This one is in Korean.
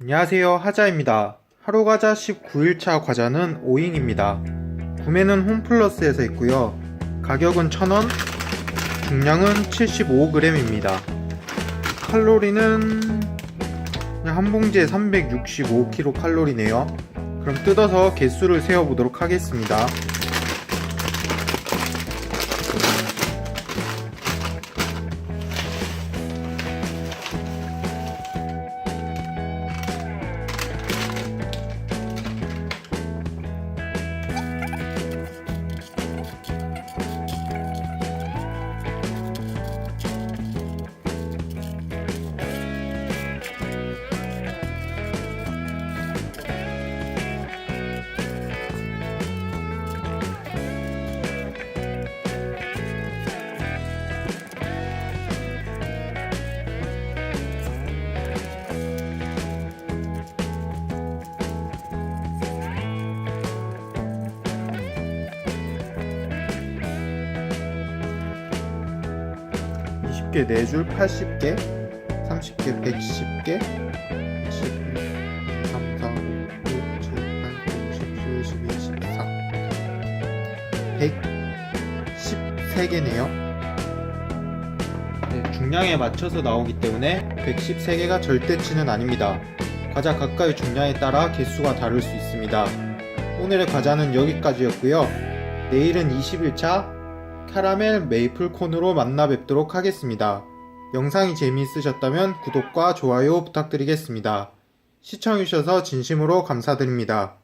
안녕하세요 하자입니다. 하루과자 19일차 과자는 오잉입니다. 구매는 홈플러스에서 했고요. 가격은 1000원 중량은 75g입니다. 칼로리는 한 봉지에 365kcal네요. 그럼 뜯어서 개수를 세어보도록 하겠습니다 (20개) 4줄 (80개) (30개) (110개) 11, 3, 4, 5, 6, 7, 8, 9, 10, 11, 12, 14 113개네요? 네, 중량에 맞춰서 나오기 때문에 113개가 절대치는 아닙니다. 과자 각각의 중량에 따라 개수가 다를 수 있습니다. 오늘의 과자는 여기까지였고요. 내일은 20일차 카라멜 메이플 콘으로 만나 뵙도록 하겠습니다. 영상이 재미있으셨다면 구독과 좋아요 부탁드리겠습니다. 시청해주셔서 진심으로 감사드립니다.